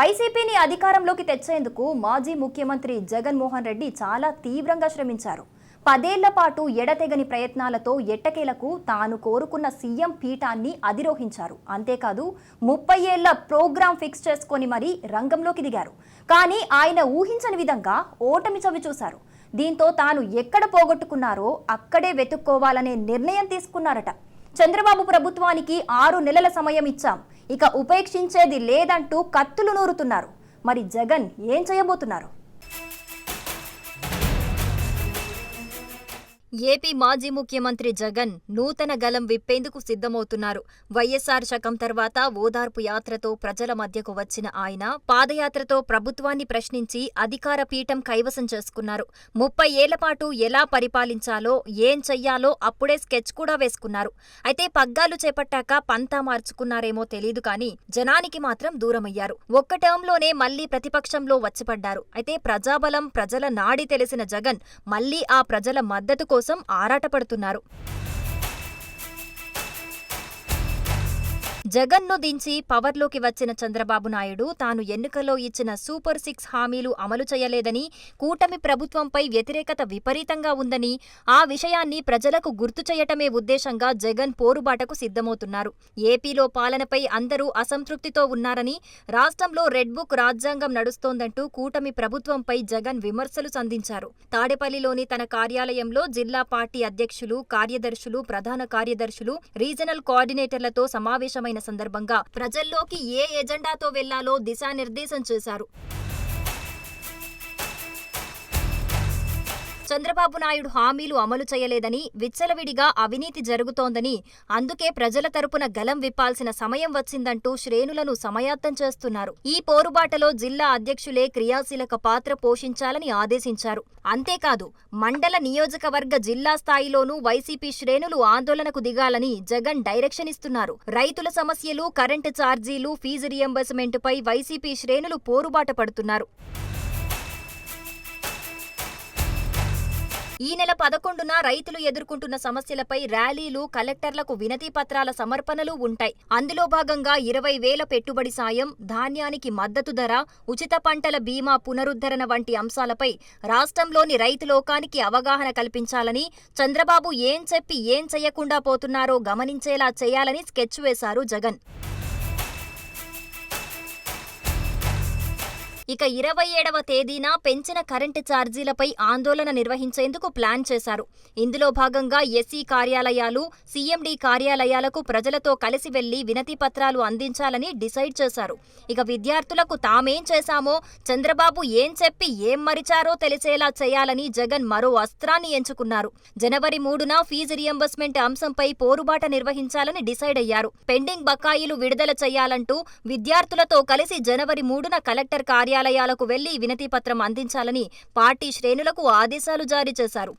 వైసీపీని అధికారంలోకి తెచ్చేందుకు మాజీ ముఖ్యమంత్రి జగన్మోహన్ రెడ్డి చాలా తీవ్రంగా శ్రమించారు. పదేళ్ళ పాటు ఎడతెగని ప్రయత్నాలతో ఎట్టకేలకు తాను కోరుకున్న సీఎం పీఠాన్ని అధిరోహించారు. అంతేకాదు ముప్పై ఏళ్ళ ప్రోగ్రాం ఫిక్స్ చేసుకొని మరీ రంగంలోకి దిగారు. కానీ ఆయన ఊహించని విధంగా ఓటమి చవి చూశారు. దీంతో తాను ఎక్కడ పోగొట్టుకున్నారో అక్కడే వెతుక్కోవాలనే నిర్ణయం తీసుకున్నారట. చంద్రబాబు ప్రభుత్వానికి ఆరు నెలల సమయం ఇచ్చాం. ఇక ఉపేక్షించేది లేదంటూ కత్తులు నూరుతున్నారు. మరి జగన్ ఏం చేయబోతున్నారు? ఏపీ మాజీ ముఖ్యమంత్రి జగన్ నూతన గలం విప్పేందుకు సిద్ధమవుతున్నారు. వైఎస్సార్ శకం తర్వాత ఓదార్పు యాత్రతో ప్రజల మధ్యకు వచ్చిన ఆయన పాదయాత్రతో ప్రభుత్వాన్ని ప్రశ్నించి అధికార పీఠం కైవసం చేసుకున్నారు. ముప్పై ఏళ్ళపాటు ఎలా పరిపాలించాలో ఏం చెయ్యాలో అప్పుడే స్కెచ్ కూడా వేసుకున్నారు. అయితే పగ్గాలు చేపట్టాక పంతా మార్చుకున్నారేమో తెలీదు కానీ జనానికి మాత్రం దూరమయ్యారు. ఒక్క టర్మ్లోనే మళ్ళీ ప్రతిపక్షంలో వచ్చిపడ్డారు. అయితే ప్రజాబలం ప్రజల నాడి తెలిసిన జగన్ మళ్ళీ ఆ ప్రజల మద్దతు కోసం ఆరాటపడుతున్నారు. జగన్ను దించి పవర్లోకి వచ్చిన చంద్రబాబు నాయుడు తాను ఎన్నికల్లో ఇచ్చిన సూపర్ సిక్స్ హామీలు అమలు చేయలేదని కూటమి ప్రభుత్వంపై వ్యతిరేకత విపరీతంగా ఉందని ఆ విషయాన్ని ప్రజలకు గుర్తు చేయటమే ఉద్దేశంగా జగన్ పోరుబాటకు సిద్ధమవుతున్నారు. ఏపీలో పాలనపై అందరూ అసంతృప్తితో ఉన్నారని రాష్ట్రంలో రెడ్ బుక్ రాజ్యాంగం నడుస్తోందంటూ కూటమి ప్రభుత్వంపై జగన్ విమర్శలు సంధించారు. తాడేపల్లిలోని తన కార్యాలయంలో జిల్లా పార్టీ అధ్యక్షులు కార్యదర్శులు ప్రధాన కార్యదర్శులు రీజనల్ కోఆర్డినేటర్లతో సమావేశమైన సందర్భంగా ప్రజల్లోకి ఏ ఎజెండాతో వెళ్ళాలో దిశానిర్దేశం చేశారు. చంద్రబాబు నాయుడు హామీలు అమలు చేయలేదని విచ్చలవిడిగా అవినీతి జరుగుతోందని అందుకే ప్రజల తరపున గలం విప్పాల్సిన సమయం వచ్చిందంటూ శ్రేణులను సమయాత్తం చేస్తున్నారు. ఈ పోరుబాటలో జిల్లా అధ్యక్షులే క్రియాశీలక పాత్ర పోషించాలని ఆదేశించారు. అంతేకాదు మండల నియోజకవర్గ జిల్లా స్థాయిలోనూ వైసీపీ శ్రేణులు ఆందోళనకు దిగాలని జగన్ డైరెక్షన్ ఇస్తున్నారు. రైతుల సమస్యలు కరెంటు ఛార్జీలు ఫీజు రియంబర్స్మెంటుపై వైసీపీ శ్రేణులు పోరుబాట పడుతున్నారు. ఈ నెల పదకొండున రైతులు ఎదుర్కొంటున్న సమస్యలపై ర్యాలీలు కలెక్టర్లకు వినతి పత్రాల సమర్పణలు ఉంటాయి. అందులో భాగంగా ఇరవై వేల పెట్టుబడి సాయం ధాన్యానికి మద్దతు ధర ఉచిత పంటల బీమా పునరుద్ధరణ వంటి అంశాలపై రాష్ట్రంలోని రైతు లోకానికి అవగాహన కల్పించాలని చంద్రబాబు ఏం చెప్పి ఏం చేయకుండా పోతున్నారో గమనించేలా చేయాలని స్కెచ్ వేశారు జగన్. ఇక ఇరవై ఏడవ తేదీన పెంచిన కరెంటు ఛార్జీలపై ఆందోళన నిర్వహించేందుకు ప్లాన్ చేశారు. ఇందులో భాగంగా ఎస్సీ కార్యాలయాలు సీఎండీ కార్యాలయాలకు ప్రజలతో కలిసి వెళ్ళి వినతి పత్రాలు అందించాలని డిసైడ్ చేశారు. ఇక విద్యార్థులకు తామేం చేశామో చంద్రబాబు ఏం చెప్పి ఏం మరిచారో తెలిసేలా చేయాలని జగన్ మరో అస్త్రాన్ని ఎంచుకున్నారు. జనవరి మూడున ఫీజు రియంబర్స్మెంట్ అంశంపై పోరుబాట నిర్వహించాలని డిసైడ్ అయ్యారు. పెండింగ్ బకాయిలు విడుదల చేయాలంటూ విద్యార్థులతో కలిసి జనవరి మూడున కలెక్టర్ కార్యాలయం కార్యాలయాలకు వెళ్ళి వినతిపత్రం అందించాలని పార్టీ శ్రేణులకు ఆదేశాలు జారీ చేశారు.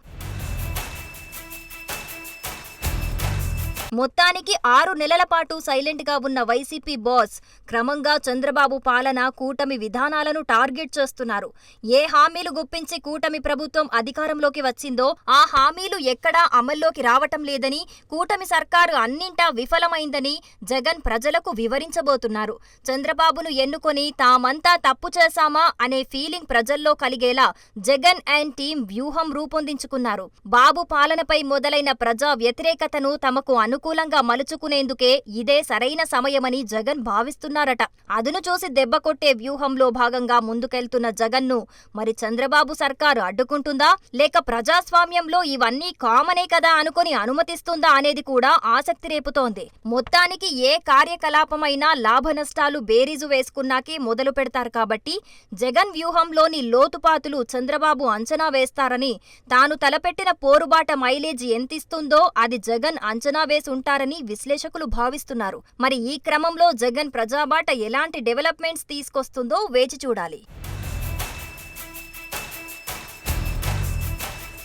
మొత్తానికి ఆరు నెలల పాటు సైలెంట్గా ఉన్న వైసీపీ బాస్ క్రమంగా చంద్రబాబు పాలన కూటమి విధానాలను టార్గెట్ చేస్తున్నారు. ఏ హామీలు గుప్పించి కూటమి ప్రభుత్వం అధికారంలోకి వచ్చిందో ఆ హామీలు ఎక్కడా అమల్లోకి రావటం లేదని కూటమి సర్కారు అన్నింటా విఫలమైందని జగన్ ప్రజలకు వివరించబోతున్నారు. చంద్రబాబును ఎన్నుకొని తామంతా తప్పు చేశామా అనే ఫీలింగ్ ప్రజల్లో కలిగేలా జగన్ అండ్ టీం వ్యూహం రూపొందించుకున్నారు. బాబు పాలనపై మొదలైన ప్రజా వ్యతిరేకతను తమకు అను అనుకూలంగా మలుచుకునేందుకే ఇదే సరైన సమయమని జగన్ భావిస్తున్నారట. అదును చూసి దెబ్బ కొట్టే వ్యూహంలో భాగంగా ముందుకెళ్తున్న జగన్ను మరి చంద్రబాబు సర్కారు అడ్డుకుంటుందా? లేక ప్రజాస్వామ్యంలో ఇవన్నీ కామనే కదా అనుకుని అనుమతిస్తుందా అనేది కూడా ఆసక్తి రేపుతోంది. మొత్తానికి ఏ కార్యకలాపమైనా లాభ నష్టాలు బేరీజు వేసుకున్నాకే మొదలు పెడతారు కాబట్టి జగన్ వ్యూహంలోని లోతుపాతులు చంద్రబాబు అంచనా వేస్తారని తాను తలపెట్టిన పోరుబాట మైలేజ్ ఎంతిస్తుందో అది జగన్ అంచనా వేసి ఉంటారని విశ్లేషకులు భావిస్తున్నారు. మరి ఈ క్రమంలో జగన్ ప్రజాబాట ఎలాంటి డెవలప్మెంట్స్ తీసుకొస్తుందో వేచి చూడాలి.